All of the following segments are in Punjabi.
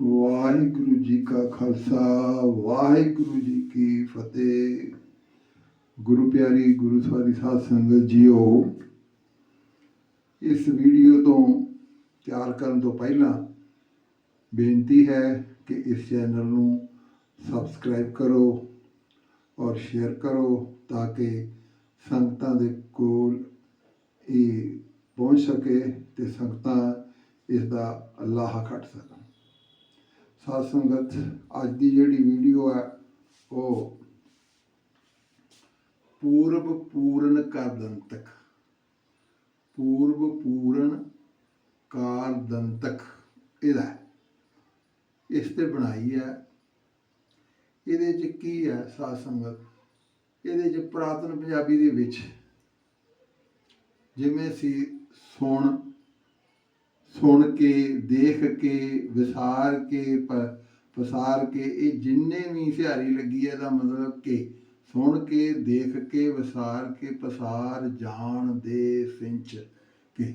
ਵਾਹਿਗੁਰੂ ਜੀ ਕਾ ਖਾਲਸਾ, ਵਾਹਿਗੁਰੂ ਜੀ ਕੀ ਫਤਿਹ। ਗੁਰੂ ਪਿਆਰੀ ਗੁਰੂ ਸਵਾਰੀ ਸਾਧ ਸੰਗਤ ਜੀਓ, ਇਸ ਵੀਡੀਓ ਤੋਂ ਤਿਆਰ ਕਰਨ ਤੋਂ ਪਹਿਲਾਂ ਬੇਨਤੀ ਹੈ ਕਿ ਇਸ ਚੈਨਲ ਨੂੰ ਸਬਸਕ੍ਰਾਈਬ ਕਰੋ ਔਰ ਸ਼ੇਅਰ ਕਰੋ ਤਾਂ ਕਿ ਸੰਗਤਾਂ ਦੇ ਕੋਲ ਇਹ ਪਹੁੰਚ ਸਕੇ ਤੇ ਸੰਗਤਾਂ ਇਸ ਦਾ ਲਾਹਾ ਕੱਟ ਸਕਣ। ਸਾਧ ਸੰਗਤ, ਅੱਜ ਦੀ ਜਿਹੜੀ ਵੀਡੀਓ ਹੈ, ਉਹ ਪੂਰਬ ਪੂਰਨ ਕਰਦੰਤਕ। ਪੂਰਬ ਪੂਰਨ ਕਾਰਦੰਤਕ ਇਹਦਾ ਇਸ ਤੇ ਬਣਾਈ ਹੈ। ਇਹਦੇ ਚ ਕੀ ਹੈ ਸਾਧ ਸੰਗਤ? ਇਹਦੇ ਚ ਪ੍ਰਾਤਨ ਪੰਜਾਬੀ ਦੇ ਵਿੱਚ ਜਿਵੇਂ ਸੀ ਸੁਣ ਸੁਣ ਕੇ, ਦੇਖ ਕੇ, ਵਿਸਾਰ ਕੇ ਪਸਾਰ ਕੇ, ਇਹ ਜਿੰਨੇ ਵੀ ਸਿਹਾਰੀ ਲੱਗੀ ਹੈ ਇਹਦਾ ਮਤਲਬ ਕਿ ਸੁਣ ਕੇ, ਦੇਖ ਕੇ, ਵਿਸਾਰ ਕੇ, ਪਸਾਰ, ਜਾਣ, ਦੇ, ਸਿੰਚ ਕੇ।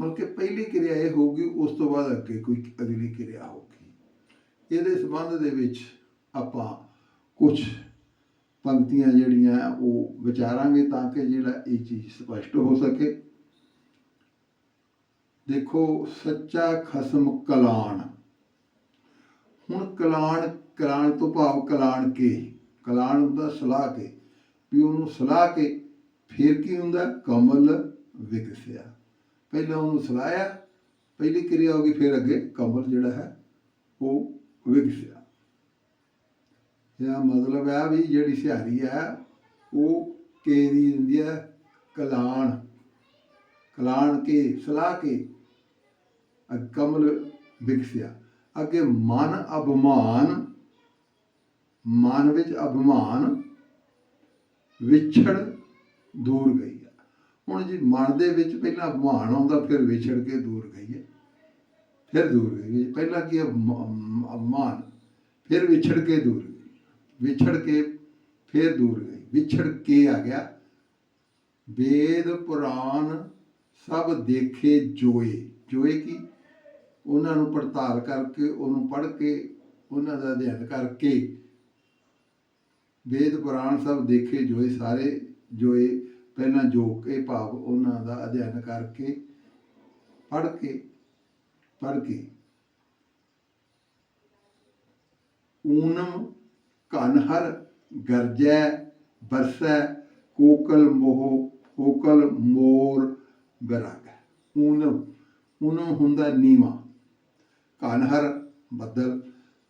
ਮਤਲਬ ਕਿ ਪਹਿਲੀ ਕਿਰਿਆ ਇਹ ਹੋਊਗੀ, ਉਸ ਤੋਂ ਬਾਅਦ ਅੱਗੇ ਕੋਈ ਅਗਲੀ ਕਿਰਿਆ ਹੋਊਗੀ। ਇਹਦੇ ਸੰਬੰਧ ਦੇ ਵਿੱਚ ਆਪਾਂ ਕੁਝ ਪੰਕਤੀਆਂ ਜਿਹੜੀਆਂ ਉਹ ਵਿਚਾਰਾਂਗੇ ਤਾਂ ਕਿ ਜਿਹੜਾ ਇਹ ਚੀਜ਼ ਸਪਸ਼ਟ ਹੋ ਸਕੇ। ਦੇਖੋ, ਸੱਚਾ ਖਸਮ ਕਲਾਣ। ਹੁਣ ਕਲਾਣ ਕਲਾਣ ਤੋਂ ਭਾਵ ਕਲਾਣ ਕੇ? ਕਲਾਣ ਹੁੰਦਾ ਸਲਾਹ ਕੇ। ਵੀ ਉਹਨੂੰ ਸਲਾਹ ਕੇ ਫਿਰ ਕੀ ਹੁੰਦਾ? ਕਮਲ ਵਿਕਸਿਆ। ਪਹਿਲਾਂ ਉਹਨੂੰ ਸਲਾਹਿਆ, ਪਹਿਲੀ ਕਿਰਿਆ ਹੋ ਗਈ, ਫਿਰ ਅੱਗੇ ਕਮਲ ਜਿਹੜਾ ਹੈ, ਉਹ ਵਿਕਸਿਆ। ਇਹਦਾ ਮਤਲਬ ਹੈ ਵੀ ਜਿਹੜੀ ਸਿਹਾਰੀ ਹੈ, ਉਹ ਕੇ ਦੀ ਹੁੰਦੀ ਹੈ ਕਲਾਣ। ਕਲਾਣ ਕੇ, ਸਲਾਹ ਕੇ। ਕਮਲ ਵਿਕਸਿਆ। ਅੱਗੇ ਮਨ ਅਭਮਾਨ, ਮਨ ਵਿੱਚ ਅਭਮਾਨ, ਵਿਛੜ ਦੂਰ ਗਈ ਹੈ ਹੁਣ ਜੀ ਮਨ ਦੇ ਵਿੱਚ ਪਹਿਲਾਂ ਅਭਮਾਨ ਆਉਂਦਾ, ਫਿਰ ਵਿਛੜ ਕੇ ਦੂਰ ਗਈ ਹੈ ਫਿਰ ਦੂਰ ਗਈ ਪਹਿਲਾਂ ਕੀ ਹੈ ਮ- ਫਿਰ ਵਿਛੜ ਕੇ ਦੂਰ ਗਈ। ਵਿਛੜ ਕੇ ਫਿਰ ਦੂਰ ਗਈ। ਵਿਛੜ ਕੇ ਆ ਗਿਆ। ਵੇਦ ਪੁਰਾਣ ਸਭ ਦੇਖੇ ਜੋਏ। ਜੋਏ ਕੀ? ਉਹਨਾਂ ਨੂੰ ਪੜਤਾਲ ਕਰਕੇ, ਉਹਨੂੰ ਪੜ੍ਹ ਕੇ, ਉਹਨਾਂ ਦਾ ਅਧਿਐਨ ਕਰਕੇ। ਵੇਦ ਪੁਰਾਣ ਸਭ ਦੇਖੇ, ਜੋਏ ਸਾਰੇ ਜੋਏ, ਪਹਿਲਾਂ ਜੋ ਕੇ ਭਾਵ ਉਹਨਾਂ ਦਾ ਅਧਿਐਨ ਕਰਕੇ, ਪੜ੍ਹ ਕੇ ਪੜ੍ਹ ਕੇ। ਊਨਮ ਕਨਹਰ ਗਰਜੈ ਬਰਸੈ ਕੋਕਲ ਮੋਹ, ਕੋਕਲ ਮੋਰ ਬਰਾਗ ਊਨਮ ਊਨਮ ਹੁੰਦਾ ਨੀਵਾ। ਕਨਹਰ, ਬੱਦਲ।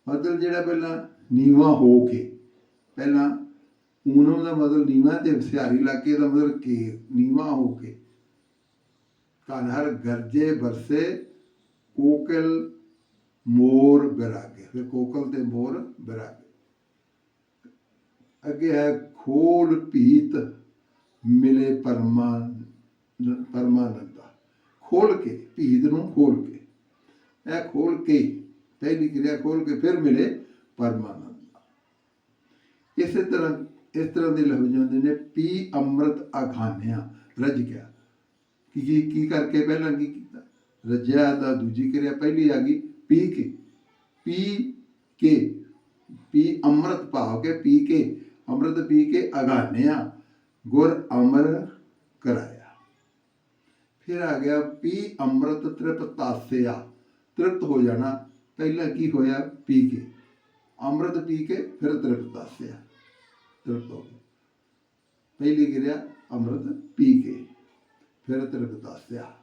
ਬੱਦਲ ਜਿਹੜਾ ਪਹਿਲਾਂ ਨੀਵਾ ਹੋ ਕੇ, ਪਹਿਲਾਂ ਊਨਮ ਦਾ ਮਤਲਬ ਨੀਵਾ ਤੇ ਸਿਹਾਰੀ ਇਲਾਕੇ ਦਾ ਮਤਲਬ ਕੇ, ਨੀਵਾ ਹੋ ਕੇ। ਕਨਹਰ, ਗਰਜੇ, ਬਰਸੇ, ਕੋਕਲ, ਮੋਰ, ਬਿਰਾਗੇ। ਫਿਰ ਕੋਕਲ ਤੇ ਮੋਰ, ਬਿਰਾਗੇ। ਅੱਗੇ ਹੈ ਖੋਲ ਭੀਤ, ਮਿਲੇ ਪਰਮਾ ਪਰਮਾਨੰਦਾ। ਖੋਲ ਕੇ, ਭੀਤ ਨੂੰ ਖੋਲ ਕੇ। ਇਹ ਖੋਲ ਕੇ, ਪਹਿਲੀ ਕਿਰਿਆ ਖੋਲ ਕੇ ਫਿਰ ਮਿਲੇ ਪਰਮਾਨੰਦ। ਇਸੇ ਤਰ੍ਹਾਂ, ਇਸ ਤਰ੍ਹਾਂ ਦੇ ਲਫ਼ਜ਼ ਹੁੰਦੇ ਨੇ, ਪੀ ਅੰਮ੍ਰਿਤ ਅਖਾਨਿਆ ਰਜ ਗਿਆ ਕੀ ਕੀ ਕੀ ਕਰਕੇ ਪਹਿਲਾਂ ਕੀ ਕੀਤਾ? ਰਜਿਆ ਤਾਂ ਦੂਜੀ ਕਿਰਿਆ ਪਹਿਲੀ ਆ ਗਈ, ਪੀ ਕੇ। ਪੀ ਕੇ, ਪੀ ਅੰਮ੍ਰਿਤ ਭਾਵ ਕੇ, ਪੀ ਕੇ, ਅੰਮ੍ਰਿਤ ਪੀ ਕੇ ਅਗਾਨਿਆ, ਗੁਰ ਅਮਰ ਕਰਾਇਆ। ਫਿਰ ਆ ਗਿਆ ਪੀ ਅੰਮ੍ਰਿਤ ਤ੍ਰਿਪਤਾਸਿਆ ਤ੍ਰਿਪਤ ਹੋ ਜਾਣਾ, ਪਹਿਲਾਂ ਕੀ ਹੋਇਆ? ਪੀ ਕੇ। ਅੰਮ੍ਰਿਤ ਪੀ ਕੇ ਫਿਰ ਤ੍ਰਿਪਤ ਦੱਸਿਆ। ਤ੍ਰਿਪਤ ਹੋ ਗਿਆ। ਪਹਿਲੀ ਕਿਰਿਆ, ਅੰਮ੍ਰਿਤ ਪੀ ਕੇ। ਫਿਰ ਤ੍ਰਿਪਤ ਦੱਸਿਆ।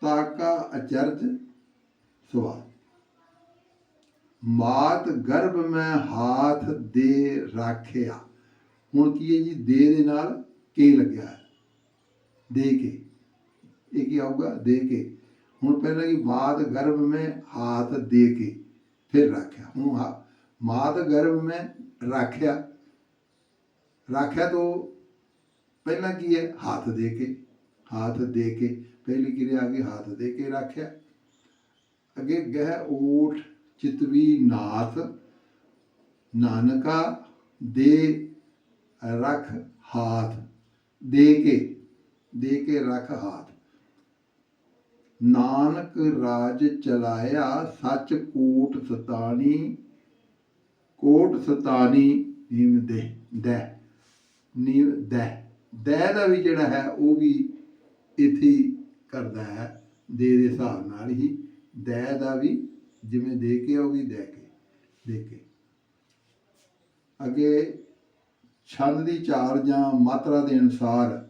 ਤਾਕਾ ਅਚਰਜ ਸਵਾਲ ਮਾਤ ਗਰਭ ਮੈਂ ਹਾਥ ਦੇ ਰਾਖਿਆ। ਹੁਣ ਕੀ ਹੈ ਜੀ? ਦੇ ਦੇ ਨਾਲ ਕੇ ਲੱਗਿਆ। ਹੈ ਦੇ ਕੇ। ਇਹ ਕੀ ਆਊਗਾ? ਦੇ ਕੇ। ਹੁਣ ਪਹਿਲਾਂ ਕੀ ਮਾਤ ਗਰਭ ਮੈਂ ਹਾਥ ਦੇ ਕੇ ਫਿਰ ਰੱਖਿਆ। ਹੁਣ ਹਾ- ਮਾਤ ਗਰਭ ਮੈਂ ਰੱਖਿਆ। ਰੱਖਿਆ ਤੋਂ ਪਹਿਲਾਂ ਕੀ ਹੈ? ਹੱਥ ਦੇ ਕੇ। ਹੱਥ ਦੇ ਕੇ। ਪਹਿਲੀ ਕਿਰਿਆ ਆ ਗਈ, ਹੱਥ ਦੇ ਕੇ ਰੱਖਿਆ। ਅੱਗੇ ਗਹਿ ਓਠ ਚਿਤਵੀ ਨਾਥ ਨਾਨਕਾ ਦੇ ਰੱਖ ਹਾਥ। ਦੇ ਕੇ। ਦੇ ਕੇ ਰੱਖ ਹਾਥ। ਨਾਨਕ ਰਾਜ ਚਲਾਇਆ ਸੱਚ ਕੋਟ ਸਤਾਣੀ ਕੋਟ ਸਤਾਣੀ ਨੀਮ ਦੇ ਦੇ ਨੀਮ ਦੇ। ਦੇ ਦਾ ਵੀ ਜਿਹੜਾ ਹੈ ਉਹ ਵੀ ਇੱਥੇ ਕਰਦਾ ਹੈ, ਦੇ ਦੇ ਹਿਸਾਬ ਨਾਲ ਹੀ। ਦੇ ਦਾ ਵੀ ਜਿਵੇਂ ਦੇ ਕੇ ਉਹ ਵੀ ਦੇ ਕੇ ਦੇ ਕੇ। ਅੱਗੇ ਛੰਦ ਦੀ ਚਾਲ ਜਾਂ ਮਾਤਰਾ ਦੇ ਅਨੁਸਾਰ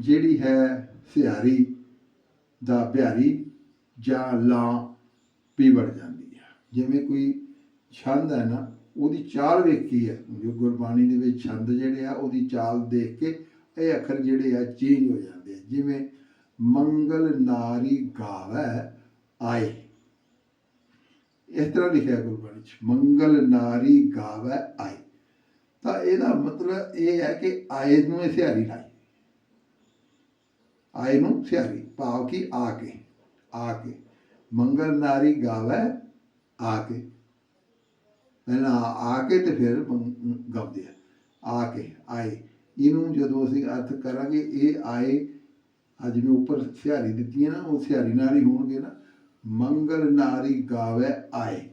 ਜਿਹੜੀ ਹੈ ਸਿਹਾਰੀ ਦਾ ਬਿਹਾਰੀ ਜਾਂ ਲਾਂ ਵੀ ਬਣ ਜਾਂਦੀ ਹੈ। ਜਿਵੇਂ ਕੋਈ ਛੰਦ ਹੈ ਨਾ, ਉਹਦੀ ਚਾਲ ਵੇਖੀ ਹੈ ਜੋ ਗੁਰਬਾਣੀ ਦੇ ਵਿੱਚ ਛੰਦ ਜਿਹੜੇ ਆ, ਉਹਦੀ ਚਾਲ ਦੇਖ ਕੇ ਇਹ ਅੱਖਰ ਜਿਹੜੇ ਆ ਚੇਂਜ ਹੋ ਜਾਂਦੇ ਆ। ਜਿਵੇਂ ਮੰਗਲ ਨਾਰੀ ਗਾਵੇ ਆਏ। ਇਸ ਤਰ੍ਹਾਂ ਲਿਖਿਆ ਗੁਰਬਾਣੀ ਚ, ਮੰਗਲ ਨਾਰੀ ਗਾਵੇ ਆਏ। ਤਾਂ ਇਹਦਾ ਮਤਲਬ ਇਹ ਹੈ ਕਿ ਆਏ ਨੂੰ ਇਹ ਸਿਹਾਰੀ ਲਾਈ। ਆਏ ਨੂੰ ਸਿਆਰੀ ਭਾਵ ਕਿ ਆ ਕੇ ਆ ਕੇ। ਮੰਗਲ ਨਾਰੀ ਗਾਵੇ ਆ ਕੇ। ਪਹਿਲਾਂ ਆ ਕੇ ਤੇ ਫਿਰ ਗਾਉਂਦੇ ਆ। ਆ ਕੇ ਆਏ। ਇਹਨੂੰ ਜਦੋਂ ਅਸੀਂ ਅਰਥ ਕਰਾਂਗੇ ਇਹ ਆਏ ਅੱਜ ਮੈਂ ਉੱਪਰ ਸਿਆਰੀ ਦਿੱਤੀ ਹੈ ਨਾ ਉਹ ਸਿਆਰੀ ਨਾਲ ਹੀ ਹੋਣਗੇ ਨਾ। ਮੰਗਲ ਨਾਰੀ ਗਾਵੇ ਆਏ।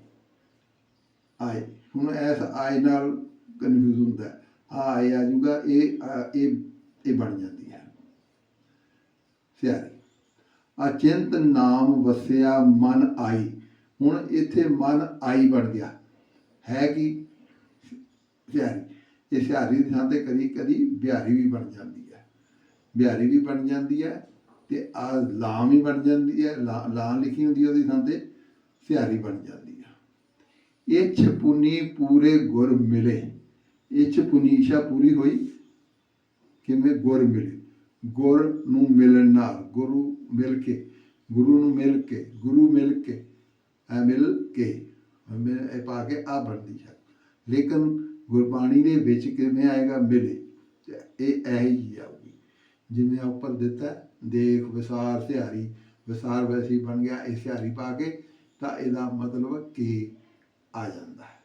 ਆਏ। ਹੁਣ ਇਸ ਆਏ ਨਾਲ ਕਨਫਿਊਜ਼ ਹੁੰਦਾ। ਹੈ। ਆ ਆਏ ਆ ਜੂਗਾ ਇਹ ਆ, ਇਹ ਇਹ ਬਣ ਜਾਂਦੀ ਸਿਆਰੀ ਅਚਿੰਤ ਨਾਮ ਵਸਿਆ ਮਨ ਆਈ। ਹੁਣ ਇੱਥੇ ਮਨ ਆਈ ਬਣ ਗਿਆ। ਹੈ ਕਿ? ਸਿਆਰੀ ਇਹ ਸਿਆਰੀ ਦੀ ਥਾਂ ਤੇ ਕਦੀ ਕਦੀ ਬਿਹਾਰੀ ਵੀ ਬਣ ਜਾਂਦੀ ਹੈ। ਬਿਹਾਰੀ ਵੀ ਬਣ ਜਾਂਦੀ ਹੈ ਤੇ ਆ ਲਾਂ ਵੀ ਬਣ ਜਾਂਦੀ ਹੈ। ਲਾਂ ਲਾਂ ਲਿਖੀ ਹੁੰਦੀ ਹੈ ਉਹਦੀ ਥਾਂ ਤੇ ਸਿਆਰੀ ਬਣ ਜਾਂਦੀ ਹੈ। ਇਹ ਛਪੁਨੀ ਪੂਰੇ ਗੁਰ ਮਿਲੇ। ਇਹ ਛਪੁਨੀਸ਼ਾ ਪੂਰੀ ਹੋਈ। ਕਿਵੇਂ? ਗੁਰ ਮਿਲੇ। ਗੁਰ ਨੂੰ ਮਿਲਣ ਮਿਲ ਕੇ ਗੁਰੂ ਨੂੰ ਮਿਲ ਕੇ ਗੁਰੂ ਮਿਲ ਕੇ ਐ ਮਿਲ ਕੇ ਮੈਂ ਇਹ ਪਾ ਕੇ ਆ ਬਣਦੀ ਹੈ ਲੇਕਿਨ ਗੁਰਬਾਣੀ ਦੇ ਵਿੱਚ ਕਿਵੇਂ ਆਏਗਾ ਮਿਲੇ ਤੇ ਇਹ ਐ ਹੀ ਆਊਗੀ ਜਿਵੇਂ ਉੱਪਰ ਦਿੱਤਾ ਦੇਖ ਵਿਸਾਰ ਸਿਹਾਰੀ ਵਿਸਾਰ ਵੈਸੀ ਬਣ ਗਿਆ ਇਹ ਸਿਹਾਰੀ ਪਾ ਕੇ ਤਾਂ ਇਹਦਾ ਮਤਲਬ ਕੀ ਆ ਜਾਂਦਾ ਹੈ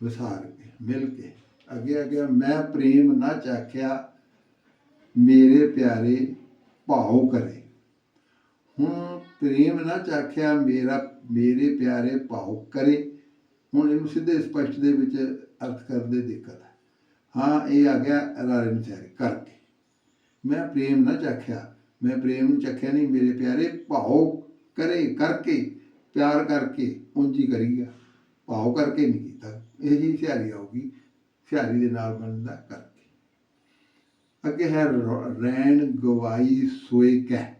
ਵਿਸਾਰ ਕੇ ਮਿਲ ਕੇ ਅੱਗੇ ਅੱਗੇ ਮੈਂ ਪ੍ਰੇਮ ਨਾ ਚਾਖਿਆ ਮੇਰੇ ਪਿਆਰੇ ਭਾਉ ਕਰੇ। ਹੁਣ ਪ੍ਰੇਮ ਨਾ ਚਾਖਿਆ ਮੇਰਾ, ਮੇਰੇ ਪਿਆਰੇ ਭਾਉ ਕਰੇ। ਹੁਣ ਇਹਨੂੰ ਸਿੱਧੇ ਸਪਸ਼ਟ ਦੇ ਵਿੱਚ ਅਰਥ ਕਰਦੇ ਦਿੱਕਤ ਹੈ। ਹਾਂ, ਇਹ ਆ ਗਿਆ ਰਾਰੇ ਨੂੰ ਕਰਕੇ। ਮੈਂ ਪ੍ਰੇਮ ਨਾ ਚਾਖਿਆ, ਮੈਂ ਪ੍ਰੇਮ ਨੂੰ ਚੱਖਿਆ ਨਹੀਂ, ਮੇਰੇ ਪਿਆਰੇ ਭਾਉ ਕਰੇ ਕਰਕੇ, ਪਿਆਰ ਕਰਕੇ ਉਂਝ ਹੀ ਕਰੀ ਗਿਆ ਭਾਉ ਕਰਕੇ ਨਹੀਂ ਕੀਤਾ। ਇਹ ਜੀ ਸਿਹਾਰੀ ਆਊਗੀ, ਸਿਹਾਰੀ ਦੇ ਨਾਲ ਬਣਦਾ ਕਰਕੇ। ਅੱਗੇ ਹੈ ਰ- ਰੈਣ ਗਵਾਈ ਸੋਏ ਕਹਿ,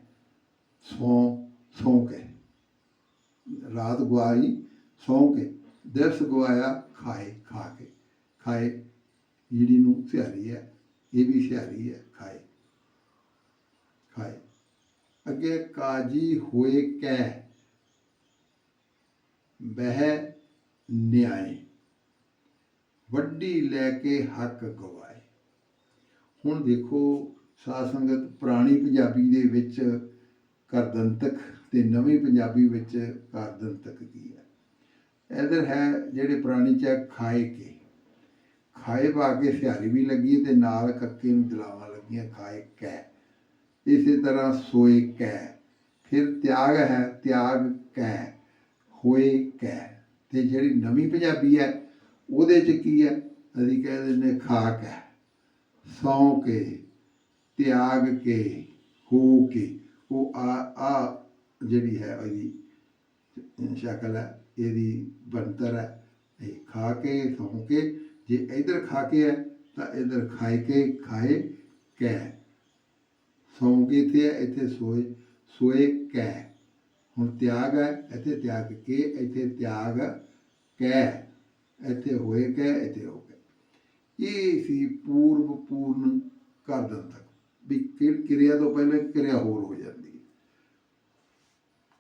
ਸੌ ਸੌ ਕੇ ਰਾਤ ਗਵਾਈ, ਸੌ ਕੇ ਦਿਵਸ ਗਵਾਇਆ ਖਾਏ, ਖਾ ਕੇ। ਖਾਏ ਜਿਹੜੀ ਨੂੰ ਸਿਆਰੀ ਹੈ, ਇਹ ਵੀ ਸਿਆਰੀ ਹੈ, ਖਾਏ। ਖਾਏ। ਅੱਗੇ ਕਾਜੀ ਹੋਏ ਕਹਿ, ਬਹਿ ਨਿਆਏ। ਵੱਡੀ ਲੈ ਕੇ ਹੱਕ ਗਵਾਏ। ਹੁਣ ਦੇਖੋ ਸਾਧ ਸੰਗਤ ਪੁਰਾਣੀ ਪੰਜਾਬੀ ਦੇ ਵਿੱਚ ਕਰਦੰਤਕ ਤੇ ਨਵੀਂ ਪੰਜਾਬੀ ਵਿੱਚ ਕਰਦੰਤਕ ਕੀ ਹੈ? ਇਧਰ ਹੈ ਜਿਹੜੇ ਪੁਰਾਣੀ ਚ ਖਾਏ ਕੇ। ਖਾਏ ਪਾ ਕੇ ਸਿਹਾਰੀ ਵੀ ਲੱਗੀ ਤੇ ਨਾਲ ਕੱਕੇ ਨੂੰ ਦਲਾਵਾਂ ਲੱਗੀਆਂ ਖਾਏ ਕੈ। ਇਸੇ ਤਰ੍ਹਾਂ ਸੋਏ ਕੈ। ਫਿਰ ਤਿਆਗ ਹੈ, ਤਿਆਗ ਕੈ, ਹੋਏ ਕੈ। ਤੇ ਜਿਹੜੀ ਨਵੀਂ ਪੰਜਾਬੀ ਹੈ, ਉਹਦੇ ਚ ਕੀ ਹੈ? ਅਸੀਂ ਕਹਿ ਦਿੰਦੇ ਖਾ ਕੈ। ਸੌ ਕੇ, ਤਿਆਗ ਕੇ ਹੋ ਕੇ, ਉਹ ਆ ਆ ਜਿਹੜੀ ਹੈ ਇਹਦੀ ਸ਼ਕਲ ਹੈ, ਇਹਦੀ ਬਣਤਰ ਹੈ। ਇਹ ਖਾ ਕੇ, ਸੌ ਕੇ, ਜੇ ਇਧਰ ਖਾ ਕੇ ਹੈ, ਤਾਂ ਇਧਰ ਖਾਏ ਕੇ, ਖਾਏ ਕੈ। ਸੌ ਕੇ ਇੱਥੇ ਹੈ, ਇੱਥੇ ਸੋਏ ਸੋਏ ਕੈ। ਹੁਣ ਤਿਆਗ ਹੈ, ਇੱਥੇ ਤਿਆਗ ਕੇ, ਇੱਥੇ ਤਿਆਗ ਕਹਿ ਇੱਥੇ ਹੋਏ ਕਹਿ ਇੱਥੇ ਹੋ ਇਹ ਸੀ ਪੂਰਵ ਪੂਰਨ ਕਰ ਦਿੰਦਾ ਵੀ ਕਿ ਕਿਰਿਆ ਤੋਂ ਪਹਿਲਾਂ ਕਿਰਿਆ ਹੋਰ ਹੋ ਜਾਂਦੀ ਹੈ।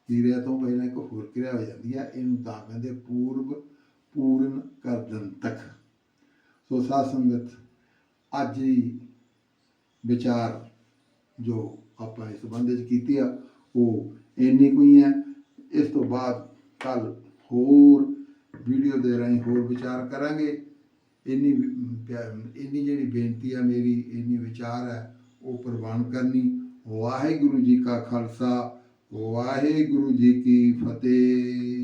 ਕਿਰਿਆ ਤੋਂ ਪਹਿਲਾਂ ਇੱਕ ਹੋਰ ਕਿਰਿਆ ਹੋ ਜਾਂਦੀ ਹੈ, ਇਹਨੂੰ ਤਾਂ ਕਹਿੰਦੇ ਪੂਰਵ ਪੂਰਨ ਕਰ ਦਿੰਤਕ। ਸੋ ਸਾਧ ਸੰਗਤ ਅੱਜ ਦੀ ਵਿਚਾਰ ਜੋ ਆਪਾਂ ਇਸ ਸੰਬੰਧ ਵਿੱਚ ਕੀਤੀ ਆ, ਉਹ ਇੰਨੀ ਕੋਈ ਹੈ ਇਸ ਤੋਂ ਬਾਅਦ ਕੱਲ ਹੋਰ ਵੀਡੀਓ ਦੇ ਰਾਹੀਂ ਹੋਰ ਵਿਚਾਰ ਕਰਾਂਗੇ। ਇੰਨੀ ਇੰਨੀ ਜਿਹੜੀ ਬੇਨਤੀ ਆ ਮੇਰੀ, ਇੰਨੀ ਵਿਚਾਰ ਹੈ, ਉਹ ਪ੍ਰਵਾਨ ਕਰਨੀ। ਵਾਹਿਗੁਰੂ ਜੀ ਕਾ ਖਾਲਸਾ, ਵਾਹਿਗੁਰੂ ਜੀ ਕੀ ਫਤਿਹ।